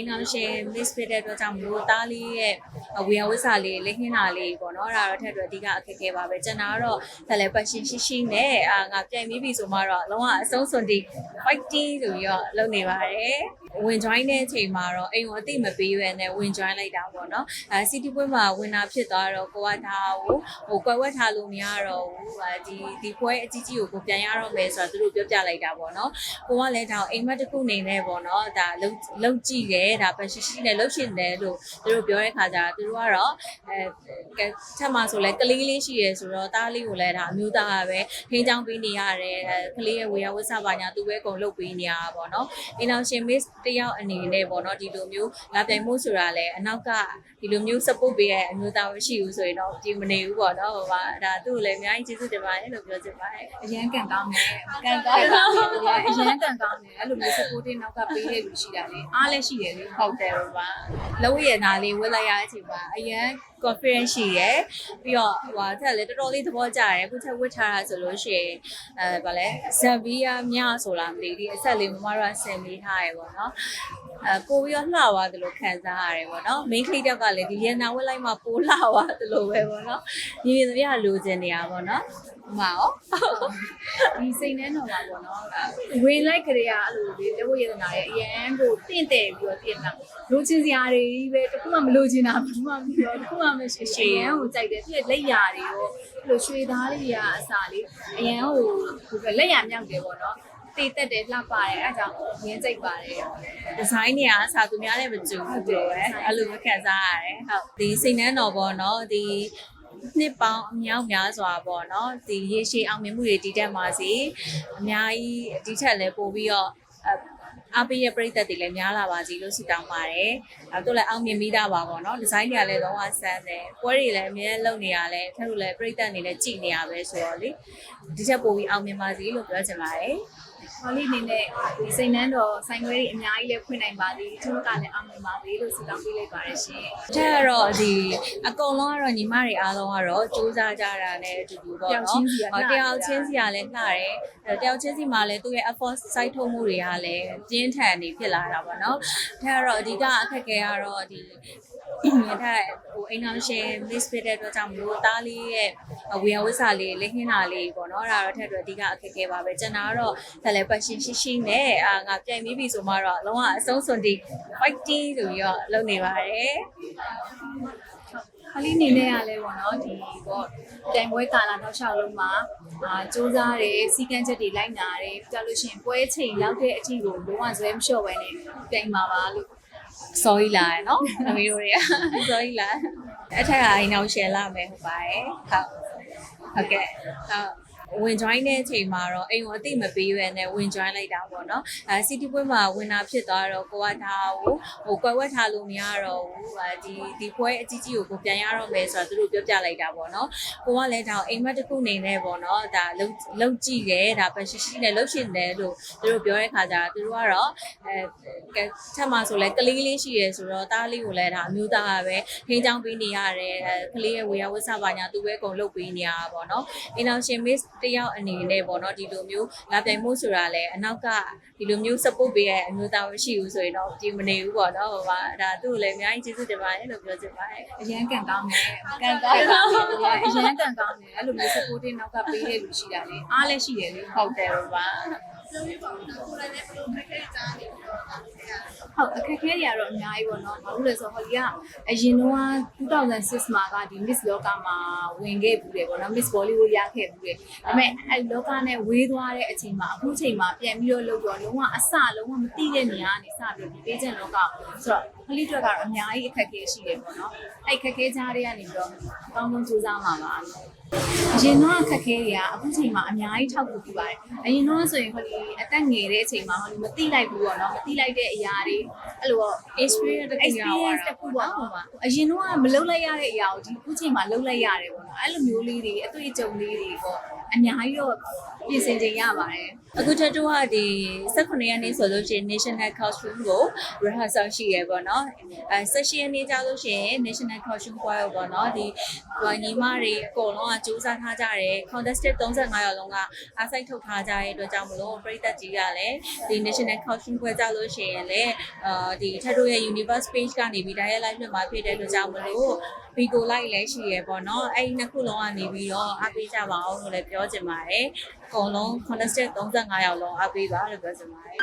အိမ်တော်ရှင် miss ဖြစ်တဲ့အတွက်ကြောင့်မလို့တားလေးရဲ့ဝေယဝိစာလေးလက်ခင်းတာလေးပေါ့နော်ဒါတော့ထက်တော့အဓိကအခက်အခဲပါပဲကျွန်တော်ကတော့ဒါလည်း passion ရှိရှိနဲ့အာငါပြိုင်ပြီးပြီဆိုမှတော့လုံးဝအဆုံးစွန်တီ fighting ဆိုပြီးတော့လုပ်နေပါတယ်ဝင် join တဲ့အချိန်မှာတော့အိမ်ကိုအသိမပေးရွယ်နဲ့ဝင် join လိုက်တာပေါ့နော်အဲ city ပွဲမှာဝင်တာဖြစ်သွားတော့ကိုကဒါကိုဟိုကွက်ဝက်ထားလို့မရတော့ဘူးအဲဒီဒီပွဲအကြီးကြီးကိုကိုပြန်ရတော့မယ်ဆိုတော့သူတို့ပြောပြလိုက်တာပေါ့နော်ကိုကလည်းဒါကိုအိမ်မက်တစ်ခုနေနဲ့ပေါ့နော်ဒါလုံလုံကြည့်ရဲဒါပဲရှိရှိနဲ့လှုပ်ရှင်တယ်လို့သူတို့ပြောတဲ့ခါကျတော့သူတို့ကတော့အဲထက်မှဆိုလဲကလေးလေးရှိရဲဆိုတော့တားလေးကိုလည်းဒါအမျိုးသားကပဲထိန်းချောင်းပေးနေရတယ်ကလေးရဲ့ဝေယဝစ္စပါညာသူပဲအကုန်လုပ်ပေးနေရတာပေါ့နော်အိမ်တော်ရှင် miss တယောက်အနေနဲ့ပေါ့နော်ဒီလိုမျိုးလာပြိုင်မှုဆိုတာလဲအနောက်ကဒီလိုမျိုး support ပေးရဲ့အမျိုးသားမရှိဘူးဆိုရင်တော့ဒီမနေဘူးပေါ့နော်ဟိုပါဒါသူ့ကိုလည်းအများကြီးကျေးဇူးတင်ပါတယ်လို့ပြောချင်ပါတယ်အရန်ကန်ကောင်းတယ်ကန်ကောင်းတယ်အရန်ကန်ကောင်းတယ်အဲ့လိုမျိုး supporting နောက်ကပေးတဲ့လူရှိတာလေအားလည်းရှိတယ်လေဟုတ်တယ်ပါလုံးရနာလေးဝတ်လိုက်ရတဲ့အချိန်မှာအရန် confidence ရှိရယ်ပြီးတော့ဟိုဟာတက်လေတော်တော်လေးသဘောကျတယ်အခုချက်ဝတ်ထားတာဆိုလို့ရှိရင်အဲဗာလဲဇမ်ဘီယာမြဆိုလားမသိဘူးဒီအဆက်လေးမမတို့ကဆင်ပေးထားရယ်ပေါ့နော်အဲပို့ပြီးတော့လှသွားတယ်လို့ခံစားရတယ်ပေါ့နော် main ခလိတက်ကလည်းဒီရန်နာဝတ်လိုက်မှပိုးလှသွားတယ်လို့ပဲပေါ့နော်ညီညီသမီးကလိုချင်နေရပါတော့မမရောဒီစိတ်နဲ့တော့ပါပေါ့နော်ဝင်လိုက်ကြရအဲ့လိုလေလက်ဝရတနာရဲ့အရန်ကိုတင့်တယ်ပြီးတော့တင့်တာလိုချင်စရာတွေပဲတခုမှမလိုချင်တာဘူးမှမပြောတခုမှမရှိရှေ့ရန်ကိုကြိုက်တယ်သူ့ရဲ့လက်ရာတွေရောအဲ့လိုရွှေသားလေးတွေကအစားလေးအရန်ဟိုလက်ရမြောက်တယ်ပေါ့နော်တေးတက်တယ်လှပတယ်အဲ့ဒါကြောင့်ရင်းစိတ်ပါတယ်ဒီဇိုင်းတွေကအစားသူများလည်းမကြုံဘူးလို့ပဲအဲ့လိုပဲခံစားရတယ်ဟုတ်ဒီစိတ်နှမ်းတော်ပေါ့နော်ဒီနှစ်ပေါင်းအများများစွာပေါ့နော်ဒီရေရှည်အောင်မြင်မှုတွေတည်တက်ပါစေအများကြီးဒီထက်လည်းပို့ပြီးတော့ အအပိရဲ့ပြိသက်တွေလည်းများလာပါစေလို့ဆုတောင်းပါတယ်။အဲတို့လည်းအောင်မြင်မိတာပါပေါ့နော်။ဒီဇိုင်းတွေကလည်းတော့ဝဆန်းတယ်။ပွဲတွေလည်းအများကြီးလုပ်နေရလဲ။ထက်တို့လည်းပြိသက်အနေနဲ့ကြည်နေရပဲဆိုတော့လေဒီချက်ပို့ပြီးအောင်မြင်ပါစေလို့ပြောချင်ပါတယ်။ ဟောလေးအနေနဲ့ဒီစိတ်နှမ်းတော်ဆိုင်ခွဲတွေအများကြီးလည်းဖွင့်နိုင်ပါသေးသူတို့ကလည်းအောင်မြင်ပါသေးလို့ဆုတောင်းပေးလိုက်ပါတယ်ရှင်တဲ့ကတော့ဒီအကုန်လုံးကတော့ညီမတွေအားလုံးကတော့စူးစမ်းကြတာနဲ့အတူတူပေါ့နော်ဟောတယောက်ချင်းစီကလည်းလှတယ်အဲတယောက်ချင်းစီမှာလည်းသူ့ရဲ့ effort site ထုတ်မှုတွေကလည်းပြင်းထန်နေဖြစ်လာတာပေါ့နော်တဲ့ကတော့အဓိကအခက်အခဲကတော့ဒီ တဲ့ဟိုအိမ်အောင်ရှင် miss ဖြစ်တဲ့အတွက်ကြောင့်မလို့တားလေးရဲ့ဝေယဝစ္စလေးလက်ခင်းတာလေးပေါ့နော်ဒါတော့ထက်တော့အဓိကအခက်အခဲပါပဲကျွန်တော်ကတော့ဒါလည်း passion ရှိရှိနဲ့အာငါပြိုင်ပြီးပြီဆိုမှတော့လုံးဝအဆုံးစွန်တီ fighting ဆိုပြီးတော့လုပ်နေပါတယ်ခလေးအနေနဲ့ကလည်းပေါ့နော်ဒီပေါ့တိုင်ပွဲကာလာတော့ရှောက်လုံးမှာအာစူးစမ်းတယ်စီကန်းချက်တွေလိုက်နာတယ်ပြီးကြလို့ရှိရင်ပွဲချိန်ရောက်တဲ့အထိကိုလုံးဝဇွဲမလျှော့ပဲနဲ့တိုင်ပါပါလို့ sorry လာရယ်နော်သမီးတို့တွေက sorry လာအထက်ကအိမ်အောင်ရှယ်လာမယ်ဟုတ်ပါတယ်ဟုတ်ဟုတ်ကဲ့ဟုတ်ဝင် join တဲ့အချိန်မှာတော့အိမ်ကိုအသိမပေးရွယ်နဲ့ဝင် join လိုက်တာပေါ့နော်အဲ city ပွဲမှာဝင်တာဖြစ်သွားတော့ကိုကဒါကိုဟိုကွက်ဝက်ထားလို့မရတော့ဘူးအဲဒီဒီပွဲအကြီးကြီးကိုကိုပြန်ရတော့မယ်ဆိုတော့သူတို့ပြောပြလိုက်တာပေါ့နော်ကိုကလည်းဒါကိုအိမ်မက်တစ်ခုနေနဲ့ပေါ့နော်ဒါလုံလုံကြည့်ရဲဒါပဲရှိရှိနဲ့လှုပ်ရှင်တယ်လို့သူတို့ပြောတဲ့ခါကျတော့သူတို့ကတော့အဲ ထက်မှဆိုလဲကလေးလေးရှိရဲဆိုတော့တားလေးကိုလည်းဒါအမျိုးသားကပဲထိန်းချောင်းပေးနေရတယ်ကလေးရဲ့ဝေယဝစ္စပါညာသူပဲအကုန်လုပ်ပေးနေရတာပေါ့နော်အိမ်တော်ရှင် miss တယောက်အနေနဲ့ပေါ့နော်ဒီလိုမျိုးလာပြိုင်မှုဆိုတာလဲအနောက်ကဒီလိုမျိုး support ပေးရဲ့အမျိုးသားမရှိဘူးဆိုရင်တော့ဒီမနေဘူးပေါ့နော်ဟိုပါဒါသူ့ကိုလည်းအများကြီးကျေးဇူးတင်ပါတယ်လို့ပြောချင်ပါတယ်အရန်ကန်ကောင်းတယ်ကန်ကောင်းတယ်အရန်ကန်ကောင်းတယ်အဲ့လိုမျိုး supporting နောက်ကပေးတဲ့လူရှိတာလေအားလည်းရှိတယ်လေဟုတ်တယ်ပါ ဟုတ်အခက်အခဲတွေကတော့အများကြီးပေါ့နော်ဘာလို့လဲဆိုတော့ဟော်လီကအရင်တော့2006မှာကဒီ Miss Loka မှာဝင်ခဲ့ဘူးတယ်ပေါ့နော် Miss Bollywood ရခဲ့ဘူးတယ်ဒါပေမဲ့အဲလောကနဲ့ဝေးသွားတဲ့အချိန်မှာအခုချိန်မှာပြန်ပြီးတော့လုပ်တော့လုံးဝအစလုံးဝမသိတဲ့နေရာကနေစပြီးတော့ဒီ agent လောကဆိုတော့ခလိအတွက်ကတော့အများကြီးအခက်အခဲရှိတယ်ပေါ့နော်အဲ့အခက်အခဲကြားတွေကနေပြီးတော့အကောင်းဆုံးကြိုးစားမှာပါ အရင်တော့အခက်အခဲတွေကအခုချိန်မှာအများကြီးထောက်ကူပြပါတယ်။အရင်တော့ဆိုရင်ဟိုဒီအသက်ငယ်တဲ့အချိန်မှာဟိုဒီမသိလိုက်ဘူးပေါ့နော်။မသိလိုက်တဲ့အရာတွေအဲ့လိုပေါ့ experience တစ်ခုရအောင် experience တစ်ခုပေါ့နော်။အရင်တော့ကမလုပ်လိုက်ရတဲ့အရာကိုဒီအခုချိန်မှာလုပ်လိုက်ရတယ်ပေါ့နော်။အဲ့လိုမျိုးလေးတွေအတွေ့အကြုံလေးတွေပေါ့ အများကြီးတော့ပြင်ဆင်ချိန်ရပါတယ်အခုထပ်တော့ကဒီ18ရက်နေ့ဆိုလို့ရှိရင် National Costume ကို rehearsal ရှိရပေါ့နော်အဲ16ရက်နေ့ကြာလို့ရှိရင် National Costume ပွဲကိုပေါ့နော်ဒီဟိုညီမတွေအကုန်လုံးကစူးစမ်းထားကြတယ် contestant 35ရောက်လုံးကအားစိုက်ထုတ်ထားကြတဲ့အတွက်ကြောင့်မလို့ပြည်သက်ကြီးကလည်းဒီ National Costume ပွဲကြာလို့ရှိရင်လည်းအာဒီထပ်တော့ရဲ့ Universe page ကနေပြီး direct live ဖြစ်မှာဖြစ်တဲ့အတွက်ကြောင့်မလို့ Bigo live လည်းရှိရပေါ့နော်အဲ့ဒီနှစ်ခုလုံးကနေပြီးတော့အားပေးကြပါအောင်လို့လည်းပြောချင်ပါတယ်အကုန်လုံး contestant 35ရောက်လုံးအားပေးပါလို့ပြောချင်ပါတယ်